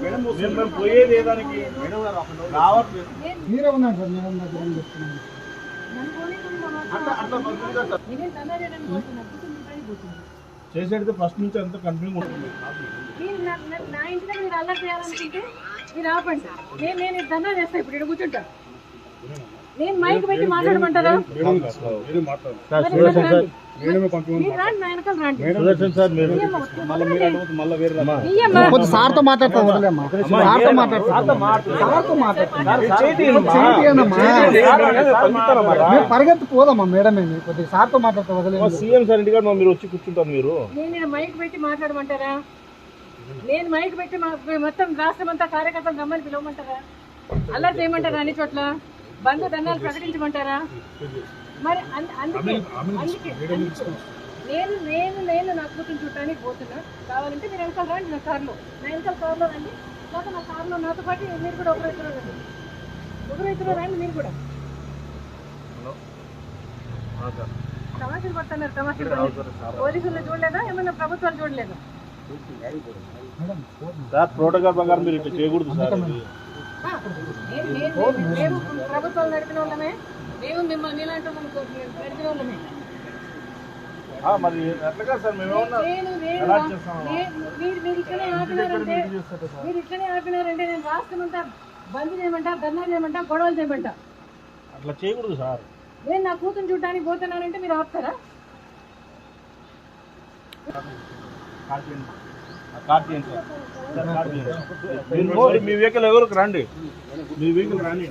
మేము పోయేది ఏ దానికి రావట్లేదు మీరే ఉన్నారు సార్ మేడం దగ్గర చెప్తున్నాను అట్లా అట్లా చేసేది ఫస్ట్ నుంచి అంత కంటిన్యూ ఉంటుంది నా- ఇంటి దగ్గర మీరు అల్లరి చేయాలనుకుంటే మీరు ఆపండి. నేను నేను ఇది చేస్తాను ఇప్పుడు ఇక్కడ కూర్చుంటాను నేను మైక్ పెట్టి మాట్లాడమంటారా? సార్తో మాట్లాడతాం పరిగెత్తి పోదమ్మా మేడం ఏమి కొద్దిగా సార్తో మాట్లాడతాం వదిలేదు సీఎం సార్ ఇంటికాడ మీరు వచ్చి కూర్చుంటారు మీరు. నేను మైక్ పెట్టి మాట్లాడమంటారా? నేను మైక్ పెట్టి మా- మొత్తం రాష్ట్రం అంతా కార్యకర్తలు రమ్మని పిలవమంటారా? అల్లరి చేయమంటారా అన్ని చోట్ల? బంధు దండాలు ప్రకటించమంటారా? మరి అందుకే అందుకే నేను నేను నేను నా కూతురు చూడటానికి పోతున్నా. కావాలంటే మీరు వెనకాల రండి నా కార్లో. నా వెనకాల కార్లో రండి. లేకపోతే నా కార్లో నాతో పాటు మీరు కూడా ఒకరు ఇద్దరు రండి. ఒకరు ఇద్దరు రండి మీరు కూడా. తమాషలు పడుతున్నారు తమాషలు పోలీసులు చూడలేదా? ఏమన్నా ప్రభుత్వాలు చూడలేదా? సార్ ప్రోటోకాల్ ప్రకారం మీరు ఇట్లా చేయకూడదు సార్. మేము ప్రభుత్వాలు నడిపిన వాళ్ళమే. మేము మిమ్మల్ని ఇలాంటి నడిపిన వాళ్ళమే. మరి సార్ మీరు ఆపినారంటే మీరు ఇట్లనే ఆపినారంటే నేను రాష్ట్రం అంతా బంద్ చేయమంటా ధర్నా చేయమంటా గొడవలు చేయమంటా. అట్లా చేయకూడదు సార్. నేను నా కూతురు చూడడానికి పోతున్నానంటే మీరు ఆపుతారా? మీ వెహికల్ ఎవరికి రండి? మీ వెహికల్ రండి.